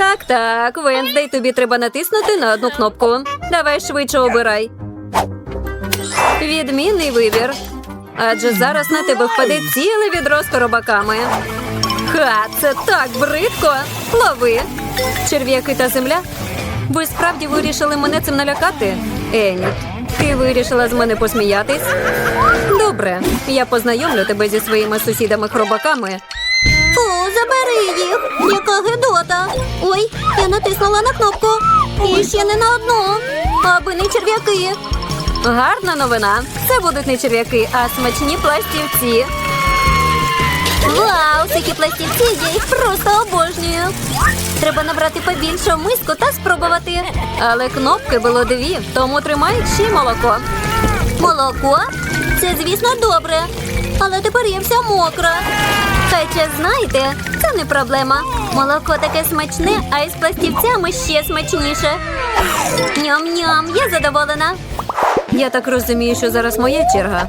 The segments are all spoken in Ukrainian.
Так, так, Венздей, тобі треба натиснути на одну кнопку. Давай швидше обирай. Відмінний вибір. Адже зараз на тебе впаде ціле відро з коробаками. Ха, це так бридко. Лови. Черв'яки та земля. Ви справді вирішили мене цим налякати? Ені, ти вирішила з мене посміятись? Добре, я познайомлю тебе зі своїми сусідами-хробаками. Фу, забери їх. Яка гидота. Ой, я натиснула на кнопку. І ще не на одну. Аби не черв'яки. Гарна новина. Це будуть не черв'яки, а смачні пластівці. Вау, такі пластівці, я їх просто обожнюю. Треба набрати побільше миску та спробувати. Але кнопки було дві, тому тримай ще молоко. Молоко? Це, звісно, добре. Але тепер я вся мокра. Хоча, знаєте, це не проблема. Молоко таке смачне, а із пластівцями ще смачніше. Ням-ням, я задоволена. Я так розумію, що зараз моя черга.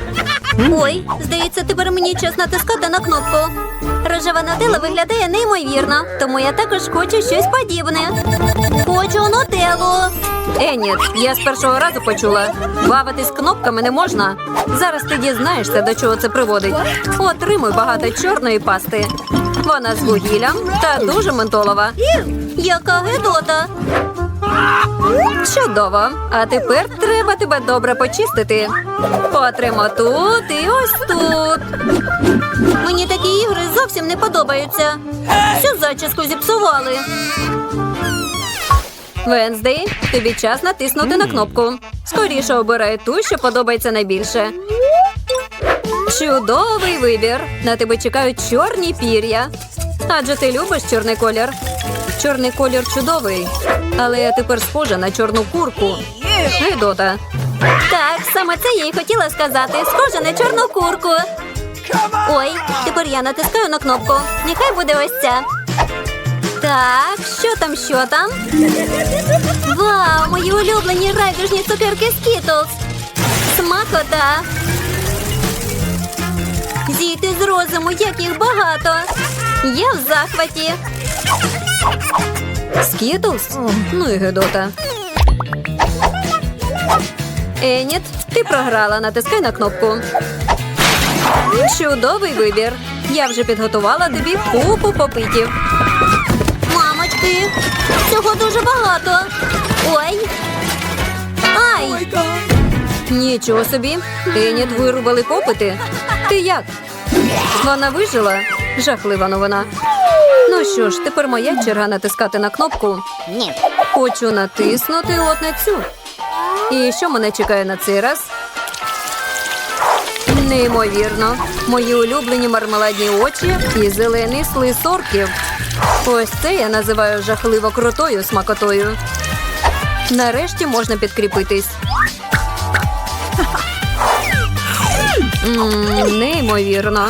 Ой, здається, тепер мені час натискати на кнопку. Рожева нутелла виглядає неймовірно, тому я також хочу щось подібне. Хочу нутеллу. Еніт, я з першого разу почула. Бавитись кнопками не можна. Зараз ти дізнаєшся, до чого це приводить. Отримуй багато чорної пасти. Вона з вугіллям та дуже ментолова. Яка гидота. Чудово. А тепер треба тебе добре почистити. Потримо тут і ось тут. Мені такі ігри зовсім не подобаються. Всю зачіску зіпсували. Венздей, тобі час натиснути на кнопку. Скоріше обирай ту, що подобається найбільше. Чудовий вибір. На тебе чекають чорні пір'я. Адже ти любиш чорний колір. Чорний колір чудовий. Але я тепер схожа на чорну курку. Гидота. Так, саме це я й хотіла сказати. Схоже на чорну курку. Ой, тепер я натискаю на кнопку. Нехай буде ось ця. Так, що там, що там? Вау, мої улюблені райдужні цукерки Skittles. Смакота. Зійти з розуму, як їх багато. Я в захваті. Скітлс? Ну і гидота. Еніт, ти програла. Натискай на кнопку. Чудовий вибір. Я вже підготувала тобі купу попитів. Мамочки, цього дуже багато. Ой. Ай! Нічого собі. Еніт вирубали попити. Ти як? Вона вижила? Жахлива новина. Ну що ж, тепер моя черга натискати на кнопку. Ні. Хочу натиснути от на цю. І що мене чекає на цей раз? Неймовірно. Мої улюблені мармеладні очі і зелений слиз орків. Ось це я називаю жахливо крутою смакотою. Нарешті можна підкріпитись. Мм, неймовірно.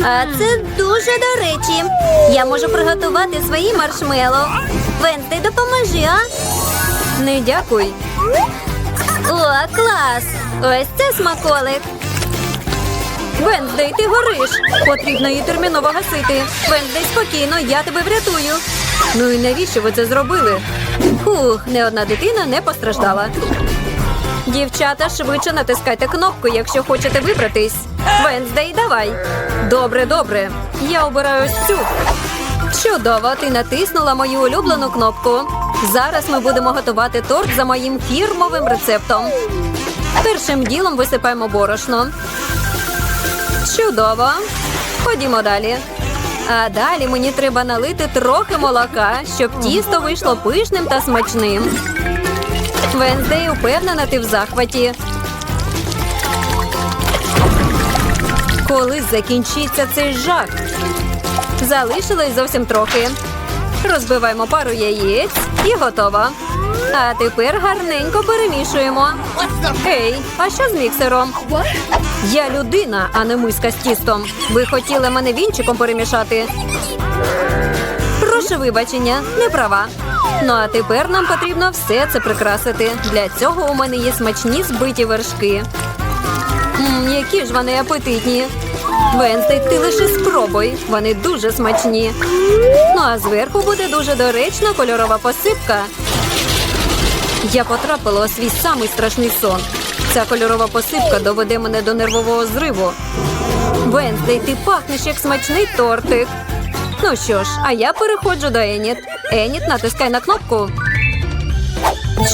А це дуже до речі. Я можу приготувати свої маршмеллоу. Венстей, допоможи, а? Не дякуй. О, клас! Ось це смаколик. Венздей, ти гориш. Потрібно її терміново гасити. Венздей, спокійно, я тебе врятую. Ну і навіщо ви це зробили? Фух, не одна дитина не постраждала. Дівчата, швидше натискайте кнопку, якщо хочете вибратись. Венздей, давай. Добре, добре. Я обираю ось цю. Чудово, ти натиснула мою улюблену кнопку. Зараз ми будемо готувати торт за моїм фірмовим рецептом. Першим ділом висипаємо борошно. Чудово. Ходімо далі. А далі мені треба налити трохи молока, щоб тісто вийшло пишним та смачним. Венздей упевнена, ти в захваті. Коли закінчиться цей жах? Залишилось зовсім трохи. Розбиваємо пару яєць і готово. А тепер гарненько перемішуємо. Ей, а що з міксером? Я людина, а не миска з тістом. Ви хотіли мене вінчиком перемішати? Прошу вибачення, не права. Ну а тепер нам потрібно все це прикрасити. Для цього у мене є смачні збиті вершки. Мм, які ж вони апетитні. Венстей, ти лише спробуй. Вони дуже смачні. Ну а зверху буде дуже доречна кольорова посипка. Я потрапила у свій самий страшний сон. Ця кольорова посипка доведе мене до нервового зриву. Венстей, ти пахнеш як смачний тортик. Ну що ж, а я переходжу до Еніт. Еніт, натискай на кнопку.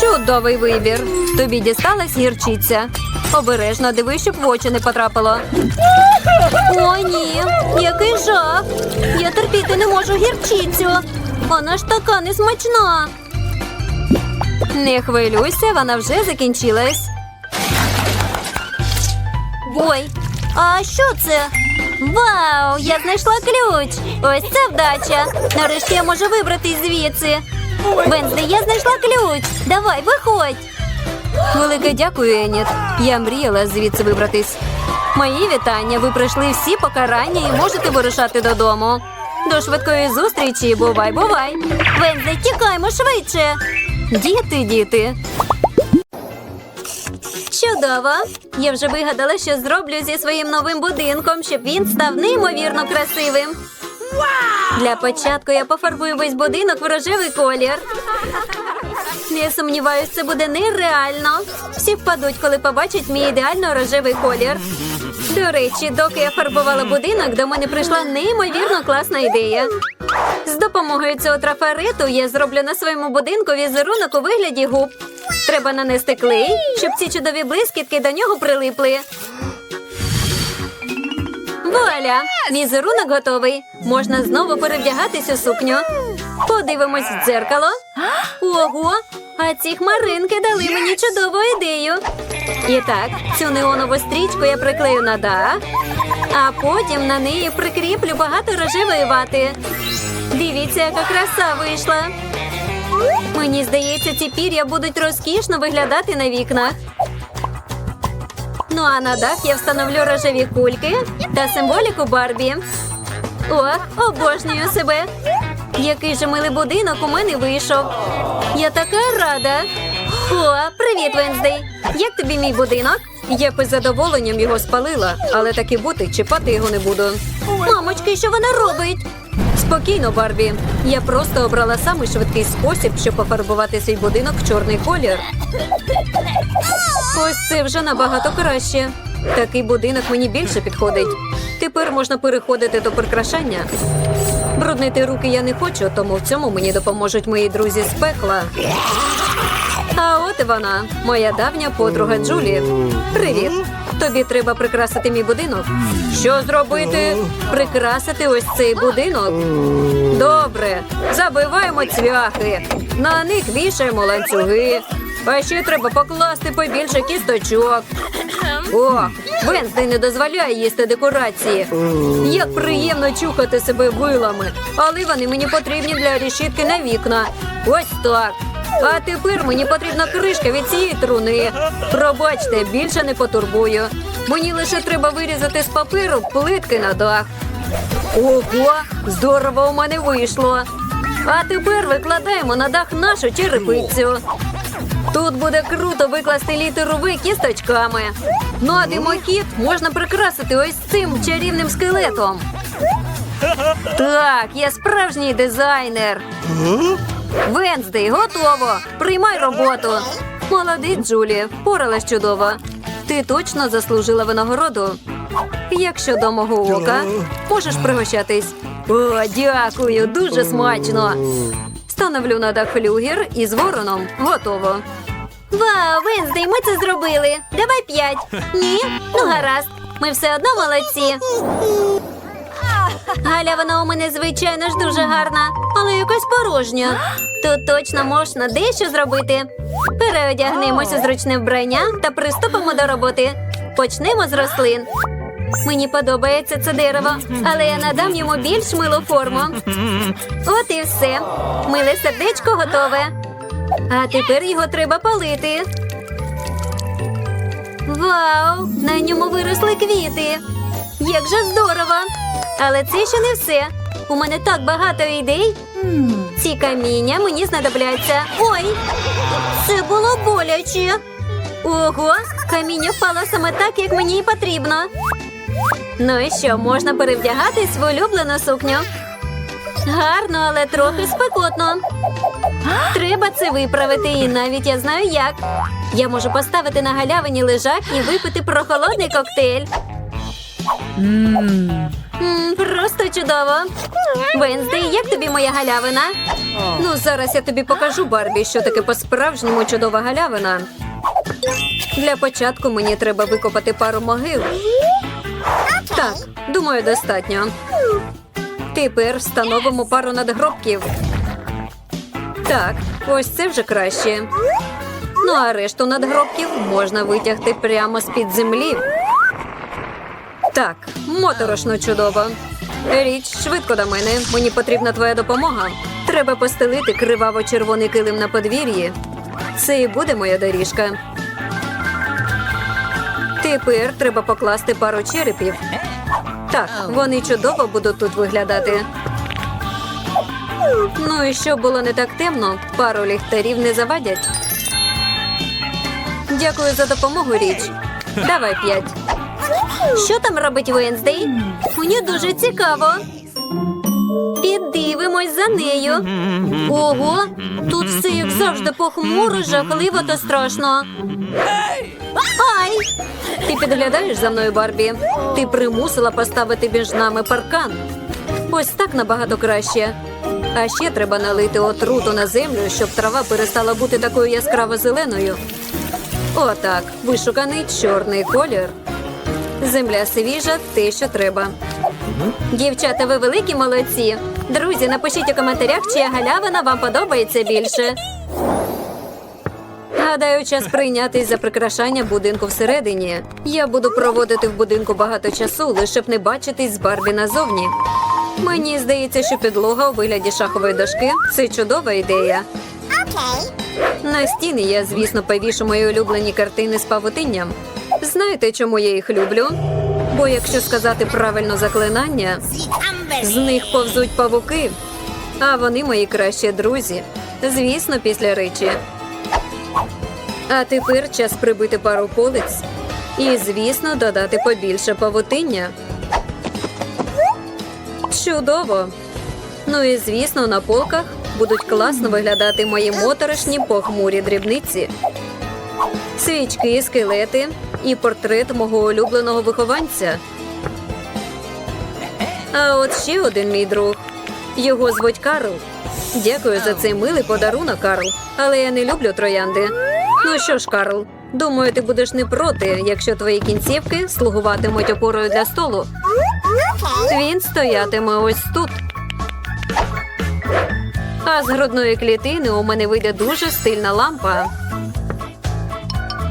Чудовий вибір. Тобі дісталась гірчиця. Обережно дивись, щоб в очі не потрапило. О, ні, який жах. Я терпіти не можу гірчицю. Вона ж така несмачна. Не хвилюйся, вона вже закінчилась. Ой, а що це? Вау, я знайшла ключ. Ось це вдача. Нарешті я можу вибратись звідси. Венздей, я знайшла ключ. Давай, виходь. Велике дякую, Еніт. Я мріяла звідси вибратись. Мої вітання. Ви пройшли всі покарання і можете вирушати додому. До швидкої зустрічі. Бувай, бувай. Венздей, тікаймо швидше. Діти, діти. Чудово! Я вже вигадала, що зроблю зі своїм новим будинком, щоб він став неймовірно красивим. Для початку я пофарбую весь будинок в рожевий колір. Не сумніваюсь, це буде нереально. Всі впадуть, коли побачать мій ідеально рожевий колір. До речі, доки я фарбувала будинок, до мене прийшла неймовірно класна ідея. З допомогою цього трафарету я зроблю на своєму будинку візерунок у вигляді губ. Треба нанести клей, щоб ці чудові блискітки до нього прилипли. Вуаля! Візерунок готовий. Можна знову перевдягатись у сукню. Подивимось в дзеркало. Ого! А ці хмаринки дали мені чудову ідею. І так, цю неонову стрічку я приклею на дах, а потім на неї прикріплю багато рожевої вати. Дивіться, яка краса вийшла. Мені здається, ці пір'я будуть розкішно виглядати на вікнах. Ну а на дах я встановлю рожеві кульки та символіку Барбі. О, обожнюю себе. Який же милий будинок у мене вийшов. Я така рада. О, привіт, Венздей. Як тобі мій будинок? Я б із задоволенням його спалила, але таки бути чіпати його не буду. Мамочки, що вона робить? Спокійно, Барбі. Я просто обрала самий швидкий спосіб, щоб пофарбувати свій будинок в чорний колір. Ось це вже набагато краще. Такий будинок мені більше підходить. Тепер можна переходити до прикрашання. Бруднити руки я не хочу, тому в цьому мені допоможуть мої друзі з пекла. А от і вона, моя давня подруга Джулі. Привіт. Тобі треба прикрасити мій будинок. Що зробити? Прикрасити ось цей будинок. Добре, забиваємо цвяхи. На них вішаємо ланцюги. А ще треба покласти побільше кісточок. О, Венздей не дозволяє їсти декорації. Як приємно чухати себе вилами, але вони мені потрібні для решітки на вікна. Ось так. А тепер мені потрібна кришка від цієї труни. Пробачте, більше не потурбую. Мені лише треба вирізати з паперу плитки на дах. Ого, здорово у мене вийшло. А тепер викладаємо на дах нашу черепицю. Тут буде круто викласти літеру В кісточками. Ну а димохід можна прикрасити ось цим чарівним скелетом. Так, я справжній дизайнер. Венздей, готово. Приймай роботу. Молодець, Джулі, впоралась чудово. Ти точно заслужила винагороду. Якщо до мого ока, можеш пригощатись. О, дякую, дуже смачно. Становлю на дах флюгер із вороном. Готово. Вау, Венздей, ми це зробили. Давай п'ять. Ні? Ну гаразд. Ми все одно молодці. Галявина у мене, звичайно ж, дуже гарна, але якась порожня. Тут точно можна дещо зробити. Переодягнемося зручне вбрання та приступимо до роботи. Почнемо з рослин. Мені подобається це дерево, але я надам йому більш милу форму. От і все. Миле сердечко готове. А тепер його треба палити. Вау! На ньому виросли квіти. Як же здорово! Але це ще не все. У мене так багато ідей. Ці каміння мені знадобляться. Ой! Це було боляче. Ого! Каміння впало саме так, як мені і потрібно. Ну і що, можна перевдягатись в улюблену сукню? Гарно, але трохи спекотно. Треба це виправити, і навіть я знаю як. Я можу поставити на галявині лежак і випити прохолодний коктейль. М, просто чудово. Венздей, як тобі моя галявина? Ну, зараз я тобі покажу, Барбі, що таке по-справжньому чудова галявина. Для початку мені треба викопати пару могил. Так, думаю, достатньо. Тепер встановимо пару надгробків. Так, ось це вже краще. Ну а решту надгробків можна витягти прямо з-під землі. Так, моторошно чудово. Річ, швидко до мене. Мені потрібна твоя допомога. Треба постелити криваво-червоний килим на подвір'ї. Це і буде моя доріжка. Тепер треба покласти пару черепів. Так, вони чудово будуть тут виглядати. Ну і щоб було не так темно, пару ліхтарів не завадять. Дякую за допомогу, річ. Давай п'ять. Що там робить Венздей? Мені дуже цікаво. Піддивимось за нею. Ого, тут все як завжди похмуро, жахливо та страшно. Ай! Ти підглядаєш за мною, Барбі? Ти примусила поставити між нами паркан. Ось так набагато краще. А ще треба налити отруту на землю, щоб трава перестала бути такою яскраво зеленою. Отак, вишуканий чорний колір. Земля свіжа, те, що треба. Дівчата, ви великі молодці. Друзі, напишіть у коментарях, чия галявина вам подобається більше. Гадаю, час прийнятись за прикрашання будинку всередині. Я буду проводити в будинку багато часу, лише б не бачитись з Барбі назовні. Мені здається, що підлога у вигляді шахової дошки це чудова ідея. На стіни я, звісно, повішу мої улюблені картини з павутинням. Знаєте, чому я їх люблю? Бо якщо сказати правильно заклинання, з них повзуть павуки, а вони мої кращі друзі. Звісно, після речі. А тепер час прибити пару полиць. І, звісно, додати побільше павутиння. Чудово! Ну і звісно, на полках будуть класно виглядати мої моторошні похмурі дрібниці. Свічки, скелети і портрет мого улюбленого вихованця. А от ще один мій друг. Його звуть Карл. Дякую за цей милий подарунок, Карл. Але я не люблю троянди. Ну що ж, Карл, думаю, ти будеш не проти, якщо твої кінцівки слугуватимуть опорою для столу. Він стоятиме ось тут. А з грудної клітини у мене вийде дуже стильна лампа.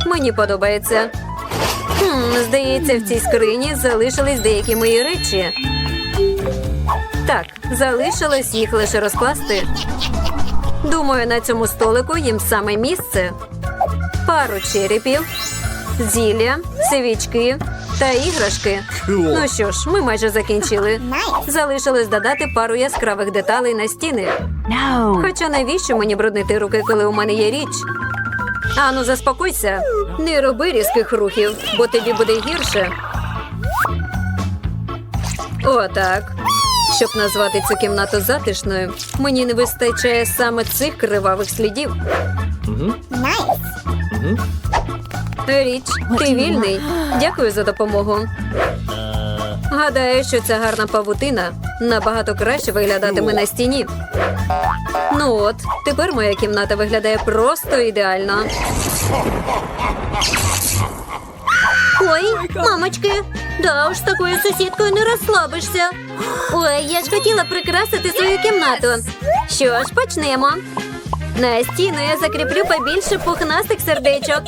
Мені подобається. Хм, здається, в цій скрині залишились деякі мої речі. Так, залишилось їх лише розкласти. Думаю, на цьому столику їм саме місце. Пару черепів, зілля, свічки та іграшки. Ну що ж, ми майже закінчили. Залишилось додати пару яскравих деталей на стіни. Хоча навіщо мені бруднити руки, коли у мене є річ? Ану, заспокойся. Не роби різких рухів, бо тобі буде гірше. Отак. Щоб назвати цю кімнату затишною, мені не вистачає саме цих кривавих слідів. Річ, ти вільний. Дякую за допомогу. Гадаю, що ця гарна павутина набагато краще виглядатиме на стіні. Ну от, тепер моя кімната виглядає просто ідеально. Ой, мамочки, да уж з такою сусідкою не розслабишся. Ой, я ж хотіла прикрасити свою кімнату. Що ж, почнемо. На стіну я закріплю побільше пухнастих сердечок,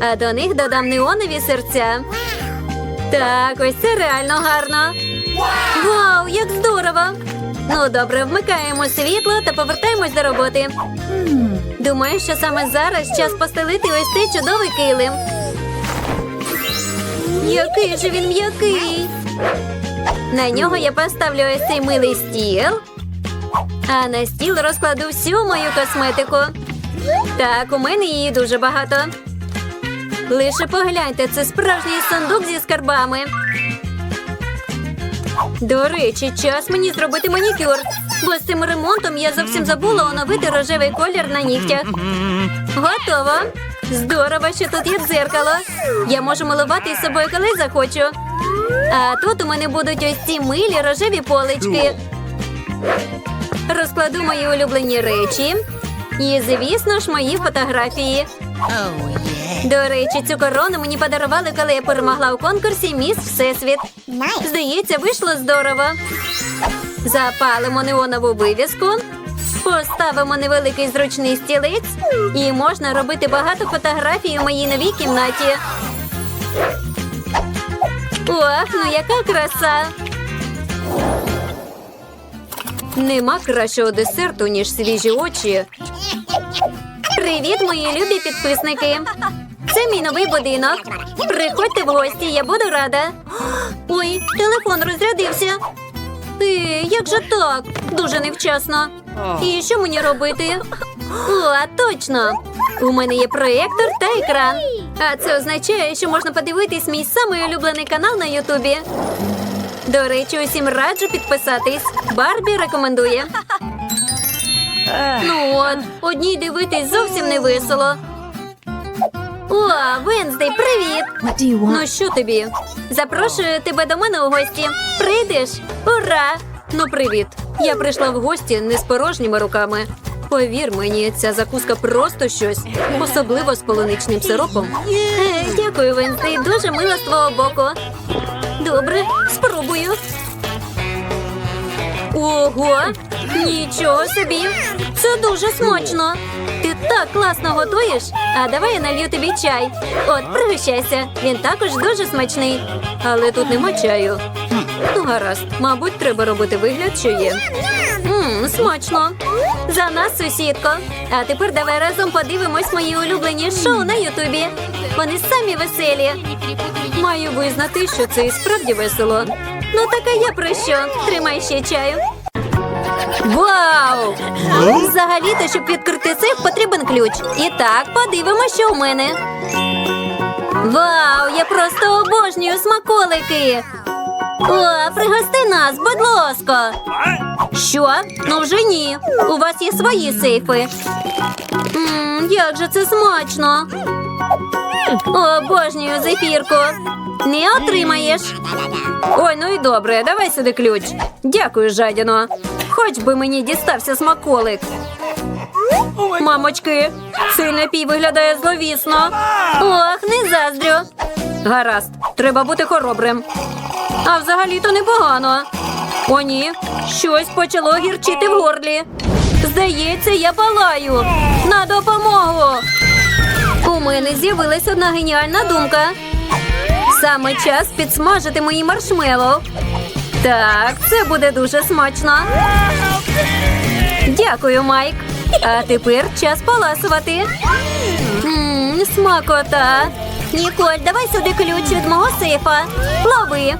а до них додам неонові серця. Так, ось це реально гарно. Вау, як здорово! Ну, добре, вмикаємо світло та повертаємось до роботи. Думаю, що саме зараз час постелити ось цей чудовий килим. Який же він м'який. На нього я поставлю ось цей милий стіл, а на стіл розкладу всю мою косметику. Так, у мене її дуже багато. Лише погляньте, це справжній сундук зі скарбами. До речі, час мені зробити манікюр, бо з цим ремонтом я зовсім забула оновити рожевий колір на нігтях. Готово. Здорово, що тут є дзеркало. Я можу милувати собою, коли захочу. А тут у мене будуть ось ці милі рожеві полички. Розкладу мої улюблені речі. І, звісно ж, мої фотографії. До речі, цю корону мені подарували, коли я перемогла у конкурсі Міс Всесвіт. Здається, вийшло здорово. Запалимо неонову вивіску, поставимо невеликий зручний стілець і можна робити багато фотографій у моїй новій кімнаті. Ох, ну яка краса! Нема кращого десерту, ніж свіжі очі. Привіт, мої любі підписники! Це мій новий будинок. Приходьте в гості, я буду рада. Ой, телефон розрядився. Е, як же так? Дуже невчасно. І що мені робити? О, точно! У мене є проєктор та екран. А це означає, що можна подивитись мій самий улюблений канал на Ютубі. До речі, усім раджу підписатись. Барбі рекомендує. Ну от, одній дивитись зовсім не весело. О, Венздей, привіт! Ну що тобі? Запрошую тебе до мене у гості. Прийдеш? Ура! Ну, привіт. Я прийшла в гості не з порожніми руками. Повір мені, ця закуска просто щось, особливо з полуничним сиропом. Е, дякую, Венздей, дуже мило з твого боку. Добре, спробую. Ого! Нічого собі! Це дуже смачно. Ти так класно готуєш. А давай я налью тобі чай. От, пригощайся. Він також дуже смачний. Але тут нема чаю. Ну, гаразд, мабуть, треба робити вигляд, що є. Мм, смачно. За нас, сусідко. А тепер давай разом подивимось мої улюблені шоу на Ютубі. Вони самі веселі. Маю визнати, що це і справді весело. Ну так а я про що? Тримай ще чаю. Вау! Взагалі-то, щоб відкрити сейф, потрібен ключ. І так, подивимося, що у мене. Вау, я просто обожнюю смаколики. О, пригости нас, будь ласка. Що? Ну вже ні. У вас є свої сейфи. Мм, як же це смачно. Обожнюю зефірку. Не отримаєш. Ой, ну і добре, давай сюди ключ. Дякую, жадіно. Хоч би мені дістався смаколик. Мамочки, цей напій виглядає зловісно. Ох, не заздрю. Гаразд, треба бути хоробрим. А взагалі-то непогано. О, ні, щось почало гірчити в горлі. Здається, я палаю. На допомогу. У мене з'явилась одна геніальна думка. Саме час підсмажити мої маршмеллоу. Так, це буде дуже смачно. Дякую, Майк. А тепер час поласувати. Ммм, смакота. Ніколь, давай сюди ключ від мого сейфа. Лови.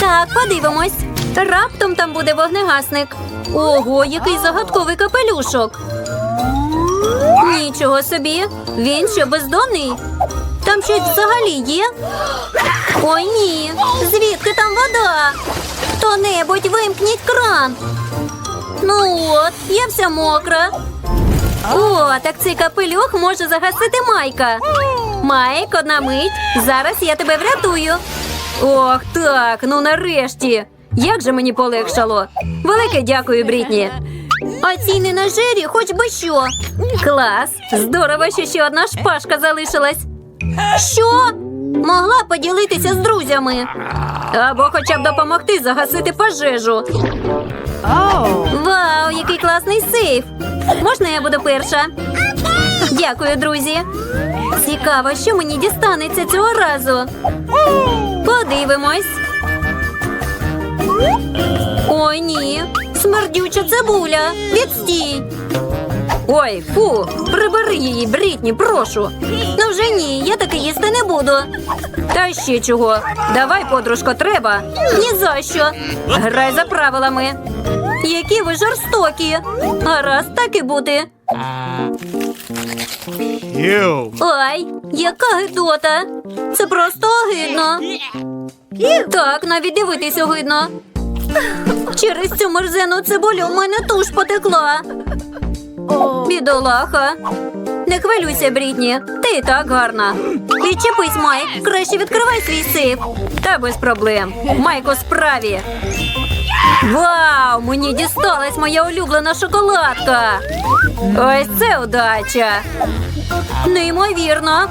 Так, подивимось. Раптом там буде вогнегасник. Ого, який загадковий капелюшок. Нічого собі. Він що бездонний? Там щось взагалі є? Ой ні. Звідки там вода? Хто-небудь вимкніть кран. Ну от, я вся мокра. О, так цей капелюх може загасити Майка. Майк, одна мить. Зараз я тебе врятую. Ох, так, ну нарешті. Як же мені полегшало. Велике дякую, Брітні. А цій ненажері хоч би що. Клас! Здорово, що ще одна шпажка залишилась. Що? Могла поділитися з друзями. Або хоча б допомогти загасити пожежу. Вау, який класний сейф! Можна я буду перша? Дякую, друзі. Цікаво, що мені дістанеться цього разу. Подивимось. Ой, ні. Смердюча цибуля. Відстій. Ой, фу, прибери її, Брітні, прошу. Ну вже ні, я таки їсти не буду. Та ще чого. Давай, подружко, треба. Ні за що. Грай за правилами. Які ви жорстокі. Гаразд так і бути. Ew. Ой, яка гидота. Це просто огидно. Так, навіть дивитись огидно. Через цю мерзену цибулю в мене туш потекла. Бідолаха. Не хвилюйся, Брітні. Ти і так гарна. Відчепись, Майк. Краще відкривай свій сейф. Та без проблем. Майк справі. Вау! Мені дісталась моя улюблена шоколадка. Ось це удача. Неймовірно.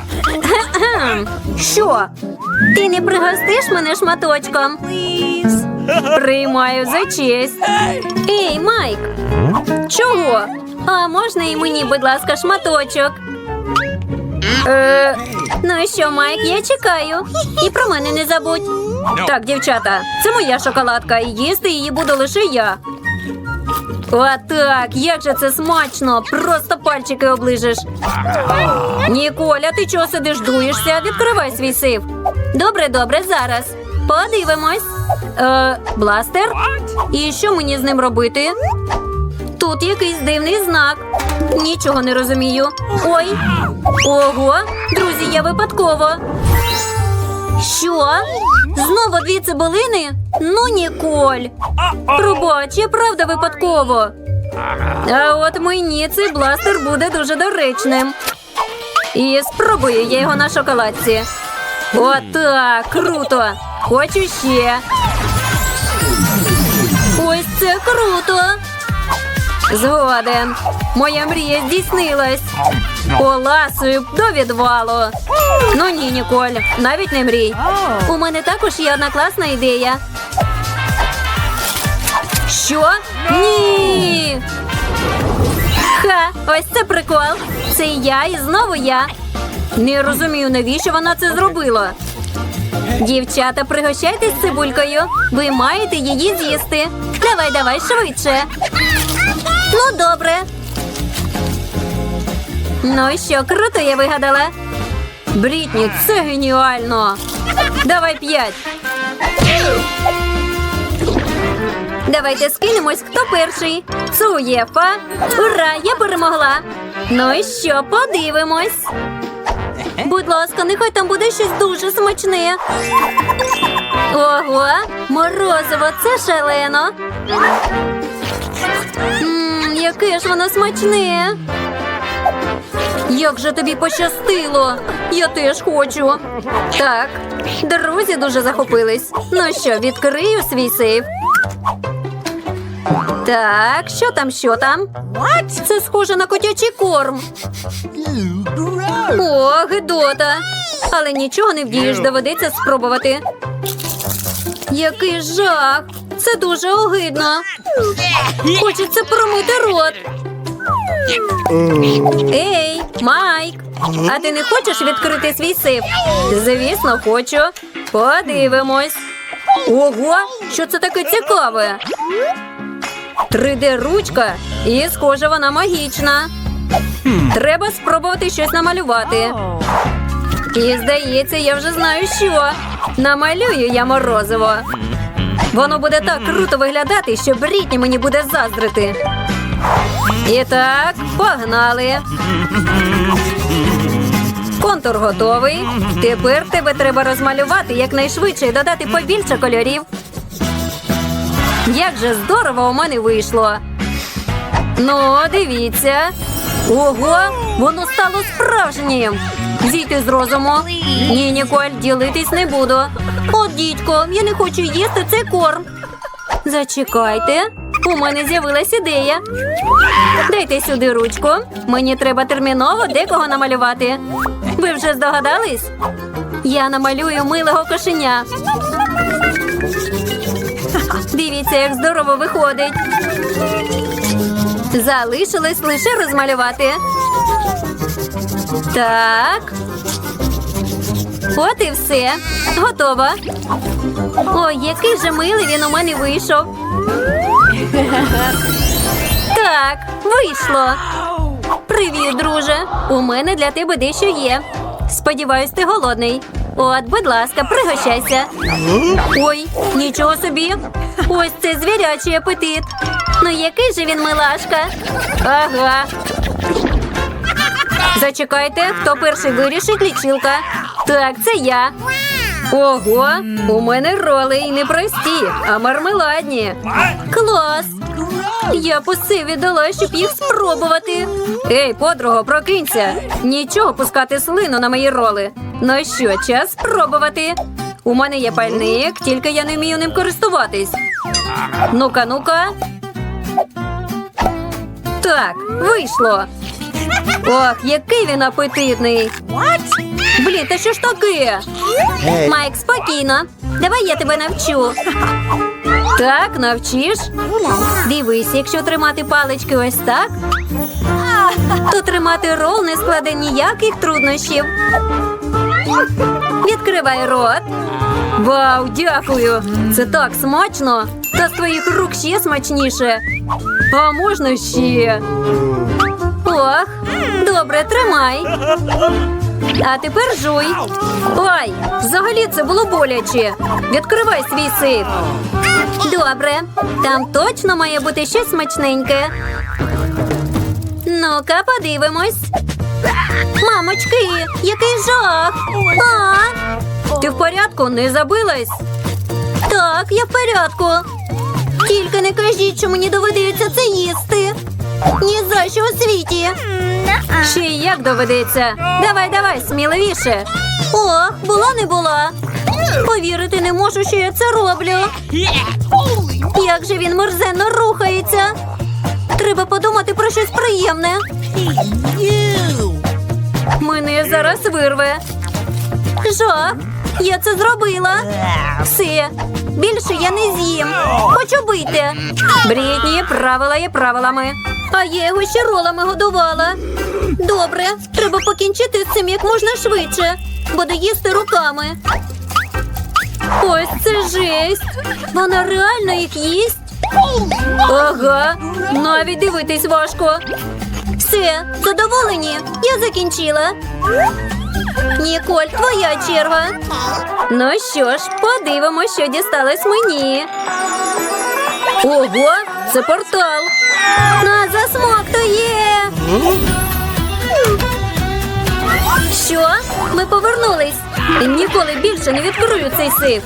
Що? Ти не пригостиш мене шматочком? Приймаю за честь. Ей, Майк, Чого? а можна і мені, будь ласка, шматочок? Е, Ну що, Майк, я чекаю. І про мене не забудь. так, дівчата, це моя шоколадка, і їсти її буду лише я. Отак, як же це смачно! Просто пальчики оближеш. Ніколя, ти чого сидиш, дуєшся? Відкривай свій сейф. Добре, добре, зараз. Подивимось. Е, бластер? І що мені з ним робити? Тут якийсь дивний знак. Нічого не розумію. Ой, Ого, друзі, я випадково. Що? Знову дві цибулини? Ну, Ніколь. пробач, я правда випадково. А от мені цей бластер буде дуже доречним. І спробую я його на шоколадці. Отак, круто! Хочу ще. Ось це круто. Згоден. Моя мрія здійснилась. Поласую до відвалу. Ну ні, Ніколь, навіть не мрій. У мене також є одна класна ідея. Що? Ні. Ха, ось це прикол. Це я і знову я. Не розумію, навіщо вона це зробила. Дівчата, пригощайтесь цибулькою. Ви маєте її з'їсти. Давай, давай швидше. Ну, добре. Ну що, круто я вигадала. Брітні, це геніально. Давай п'ять. Давайте скинемось, хто перший. Цуєфа. Ура, я перемогла. Ну і що, подивимось. Будь ласка, нехай там буде щось дуже смачне. Ого, морозиво, це шалено. Ммм, яке ж воно смачне. Як же тобі пощастило? Я теж хочу. Так, друзі дуже захопились. Ну що, відкрию свій сейф. Так, що там, що там? Це схоже на котячий корм. О, гидота. Але нічого не вдієш, доведеться спробувати. Який жах! Це дуже огидно. Хочеться промити рот. Ей, Майк, а ти не хочеш відкрити свій сейф? Звісно, хочу. Подивимось. Ого, що це таке цікаве? 3D ручка, і схоже, вона магічна. Треба спробувати щось намалювати. І здається, я вже знаю, що. Намалюю я морозиво. Воно буде так круто виглядати, що Брітні мені буде заздрити. І так, погнали. Контур готовий. Тепер тебе треба розмалювати якнайшвидше і додати побільше кольорів. Як же здорово у мене вийшло. Ну, дивіться. Ого, воно стало справжнім. Зійти з розуму. Ні, Ніколь, ділитись не буду. От, дідько, я не хочу їсти цей корм. Зачекайте, у мене з'явилась ідея. Дайте сюди ручку. Мені треба терміново декого намалювати. Ви вже здогадались? Я намалюю милого кошеня. Дивіться, як здорово виходить. Залишилось лише розмалювати. Так. От і все. Готово. Ой, який же милий він у мене вийшов. Так, вийшло. Привіт, друже. У мене для тебе дещо є. Сподіваюсь, ти голодний. От, будь ласка, пригощайся. Ой, нічого собі. Ось це звірячий апетит. Ну який же він милашка? Ага. Зачекайте, хто перший вирішить лічилка. Так, це я. Ого, у мене роли і не прості, а мармеладні. Клас! Я б усе віддала, щоб їх спробувати. Ей, подруго, прокинься. Нічого пускати слину на мої роли. Ну що, час спробувати. У мене є пальник, тільки я не вмію ним користуватись. Ну-ка, ну-ка. Так, вийшло. Ох, який він апетитний. Блін, та що ж таке? Майк, спокійно. Давай я тебе навчу. Так, навчиш? Дивись, якщо тримати палички ось так, то тримати рол не складе ніяких труднощів. Відкривай рот. Вау, дякую! Це так смачно! Та з твоїх рук ще смачніше. А можна ще? Ох, добре, тримай. А тепер жуй. Ой, взагалі це було боляче. Відкривай свій сейф. Добре, там точно має бути щось смачненьке. Ну-ка, подивимось. Мамочки, який жах! А? Ти в порядку не забилась? Так, я в порядку. Тільки не кажіть, що мені доведеться це їсти. Ні за що у світі. Ще й як доведеться. Давай, давай, сміливіше. Ох, була не була. Повірити не можу, що я це роблю. Як же він мерзенно рухається. Треба подумати про щось приємне. Мене зараз вирве. Жах, я це зробила. Все, більше я не з'їм. Хочу бити. Брітні, правила є правилами. А я його ще ролами годувала. Добре, треба покінчити з цим як можна швидше. Буду їсти руками. Ось це жесть. Вона реально їх їсть. Ага, навіть дивитись важко. Все, задоволені? Я закінчила. Ніколь, твоя черга. Ну що ж, подивимось, що дісталось мені. Ого, це портал. Нас засмоктує. Що? Ми повернулись. Ніколи більше не відкрию цей сейф.